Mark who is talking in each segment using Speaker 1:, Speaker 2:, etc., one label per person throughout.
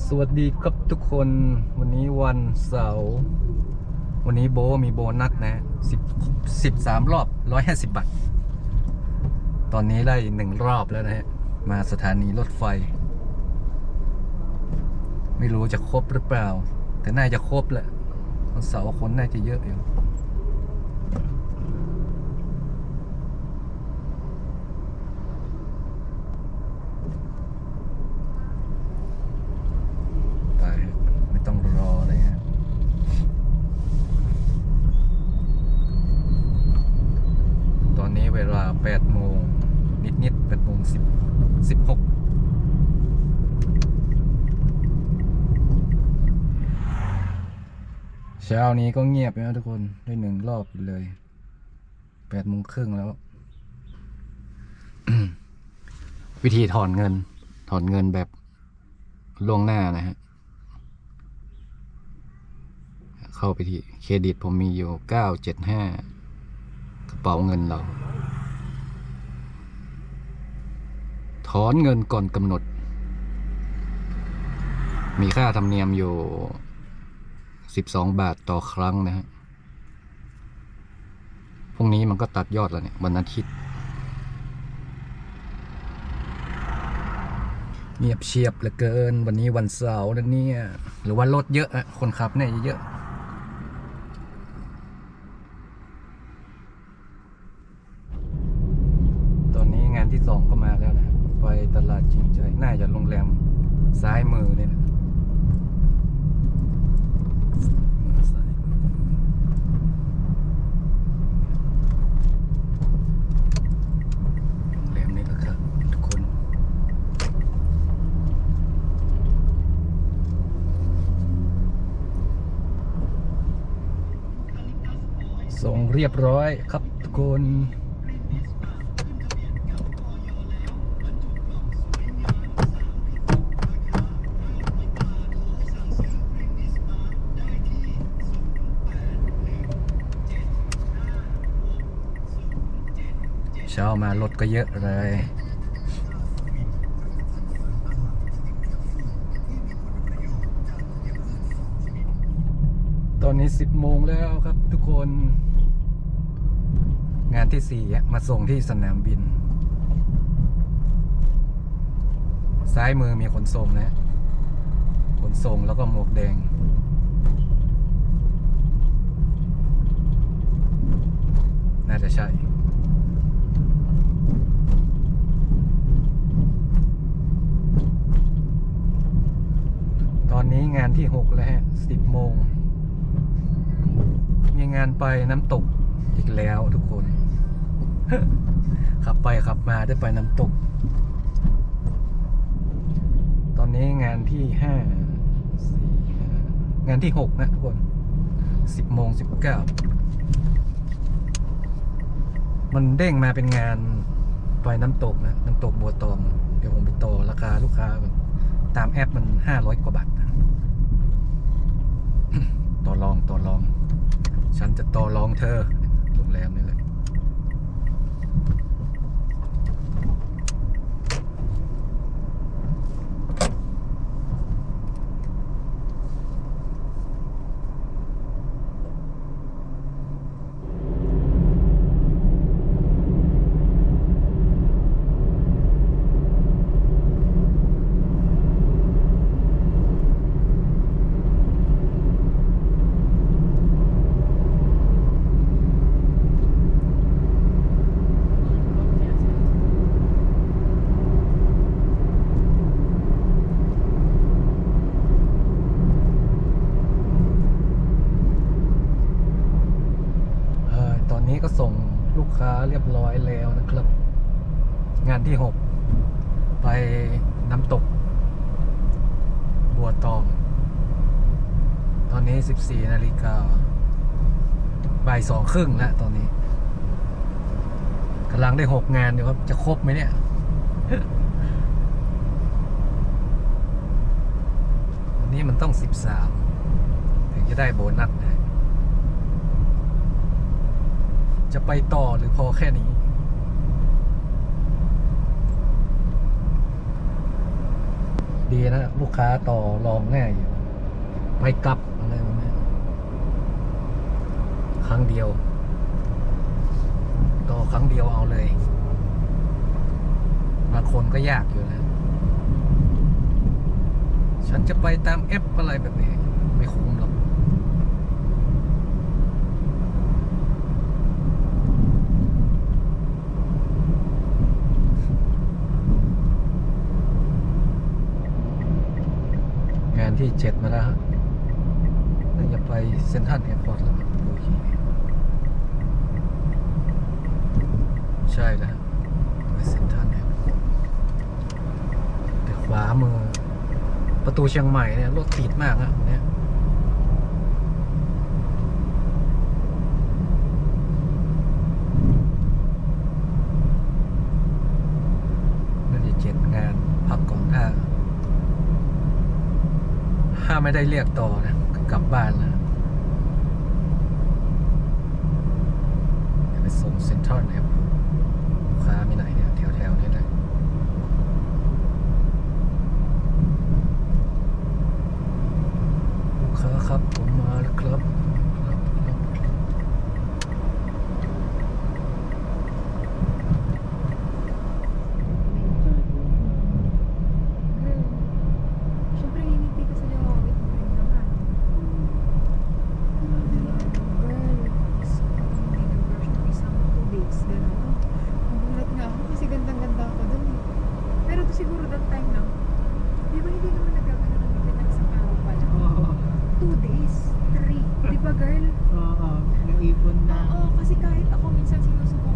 Speaker 1: สวัสดีครับทุกคนวันนี้วันเสาร์วันนี้โบมีโบนัสนะสิบสิบสามรอบร้อยห้าสิบบาท ตอนนี้ได้หนึ่งรอบแล้วนะฮะ มาสถานีรถไฟ ไม่รู้จะครบหรือเปล่า แต่น่าจะครบแหละวันเสาร์คนน่าจะเยอะอยู่ ไปไม่ต้องรอเลยฮะตอนนี้ เวลา8โมงนิดนิด8โมง10 16เช้านี้ก็เงียบนะทุกคนได้หนึ่งรอบเลย8โมงครึ่งแล้ว วิธีถอนเงิน ถอนเงินแบบล่วงหน้านะฮะ เข้าไปที่เครดิตผมมีอยู่เก้าเจ็ดห้ากระเป๋าเงินเรา ถอนเงินก่อนกำหนด มีค่าธรรมเนียมอยู่สิบสองบาทต่อครั้งนะฮะ พรุ่งนี้มันก็ตัดยอดแล้วเนี่ยวันอาทิตย์เงียบเชียบเหลือเกิน วันนี้วันเสาร์นะเนี่ยหรือว่ารถเยอะอะคนขับเนี่ยเยอะตอนนี้งานที่สองก็มาแล้วนะ ไปตลาดจริงใจ น่าจะโรงแรมซ้ายมือเนี่ยนะโรงแรมนี้แหละครับทุกคนส่งเรียบร้อยครับทุกคน เช้ามารถก็เยอะเลยตอนนี้สิบโมงแล้วครับทุกคน งานที่สี่มาส่งที่สนามบิน ซ้ายมือมีขนส่งนะ ขนส่งแล้วก็หมวกแดง น่าจะใช่ ตอ นี้งานที่หกแล้วฮะสิบโมง มีงานไปน้ำตกอีกแล้วทุกคน ขับไปขับมาได้ไปน้ำตก ตอนนี้งานที่ห้าสี่งานที่หกนะทุกคนสิบโมงสิบเก้ามันเด้งมาเป็นงานไปน้ำตกนะ น้ำตกบัวตอง เดี๋ยวผมไปต่อราคาลูกค้า ตามแอปมันห้าร้อยกว่าบาท ต่อรองต่อรอง ฉันจะต่อรองเธอโรงแรมนี่แหละ ก็ส่งลูกค้าเรียบร้อยแล้วนะครับ งานที่หกไปน้ำตก บัวตอง ตอนนี้ 14 นาฬิกาบ่ายสองครึ่งแล้วตอนนี้กำลังได้หกงานอยู่ครับ จะครบไหมเนี่ยวันนี้มันต้อง 13 ถึงจะได้โบนัสนะ จะไปต่อหรือพอแค่นี้ ดีนะ ลูกค้าต่อรองง่ายอยู่ ไปกลับอะไรแบบนี้ครั้งเดียว ต่อครั้งเดียวเอาเลยบางคนก็ยากอยู่นะ ฉันจะไปตามแอปอะไรแบบนี้ ไม่คุ้มหรอก งาน ที่เจ็ดมาแล้วฮะน่าจะไปเซ็นทรัลแอร์พอร์ตแล้วโอเคใช่แล้วไปเซ็นทรัลแอร์พอร์ตแต่ขวามือประตูเชียงใหม่เนี่ยรถติดมากฮะเนี่ยน่าจะเจ็ดงานพักก่อนถ้า ถ้า ไม่ได้เรียกต่อนะกลับบ้านแล้วไปส่งเซ็นทรัลนะครับลูกค้ามีไหนเนี่ยแถวๆนี้เลยลูกค้าครับผมมาแล้วครับ
Speaker 2: Two days, three. Di ba girl?
Speaker 3: Oo. Naipon na.
Speaker 2: Oo, kasi kahit ako minsan sinusubukan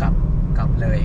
Speaker 1: กลับกลับเลย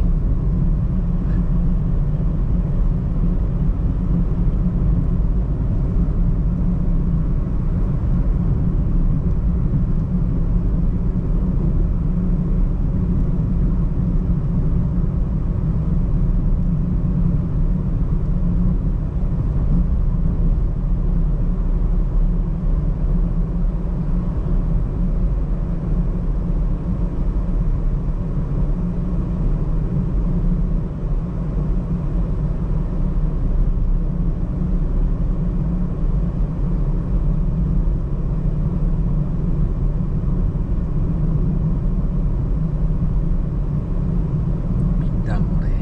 Speaker 1: บินดังเลย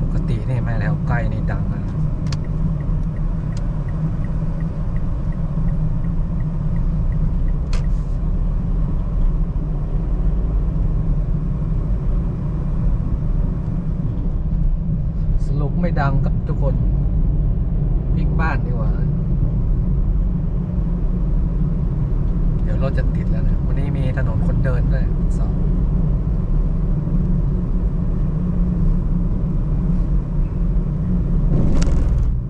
Speaker 1: ปกตินี่มาแล้วใกล้นี่ดังนะสรุป ไม่ดังกับทุกคนพลิกบ้านดีกว่า เดี๋ยวรถจะติดแล้วนะ วันนี้มีถนนคนเดินด้วยสอง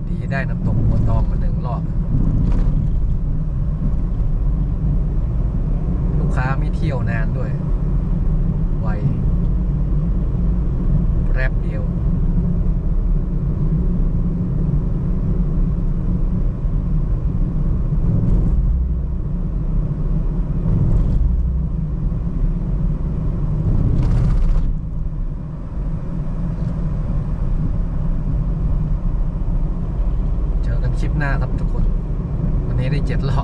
Speaker 1: ดีได้น้ำตกบัวตองมาหนึ่งรอบ ลูกค้าไม่เที่ยวนานด้วย ไวแป๊บเดียว เจอกันคลิปหน้า ค